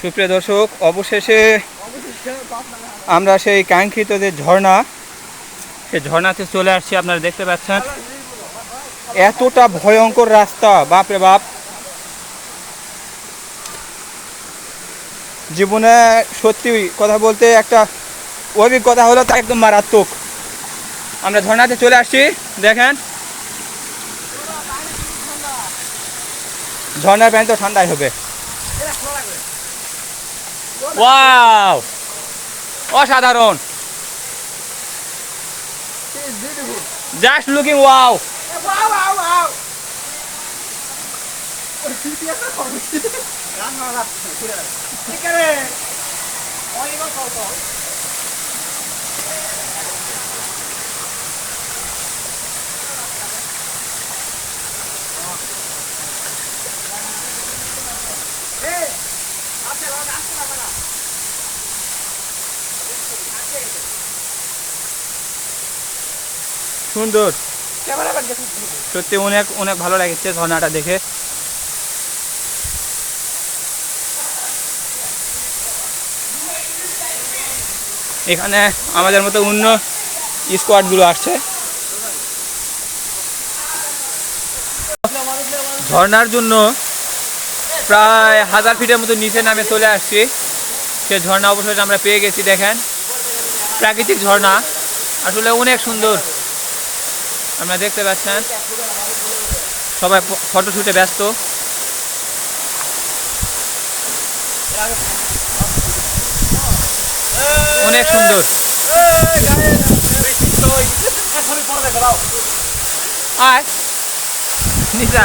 সুপ্রিয় দর্শক, অবশেষে আমরা সেই কাঙ্ক্ষিত যে ঝর্ণা, সেই ঝর্ণাতে চলে আসছি, আপনারা দেখতে পাচ্ছেন। এতটা ভয়ঙ্কর রাস্তা বাপরে বাপ। জীবনে সত্যি কথা বলতে একটা অভিজ্ঞতা হলো, তা একদম মারাত্মক। আমরা ঝর্ণাতে চলে আসছি, দেখেন। ঝর্ণার পানি তো ঠান্ডাই হবে। ওয়াও অসাধারণ। জাস্ট লুকিং ওয়াও সুন্দর। সত্যি অনেক অনেক ভালো লাগছে ঝর্ণাটা দেখে। এখানে আমাদের মতো অন্য স্কোয়াডগুলো আসছে। ঝর্ণার জন্য প্রায় হাজার ফিটের মতো নিচে নামে চলে আসছি। সে ঝর্ণা অবশ্যই আমরা পেয়ে গেছি দেখেন। প্রাকৃতিক ঝর্ণা। আসলে অনেক সুন্দর। আপনারা দেখতে পাচ্ছেন সবাই ফটোশ্যুটে ব্যস্ত। অনেক সুন্দর। আয় নিচা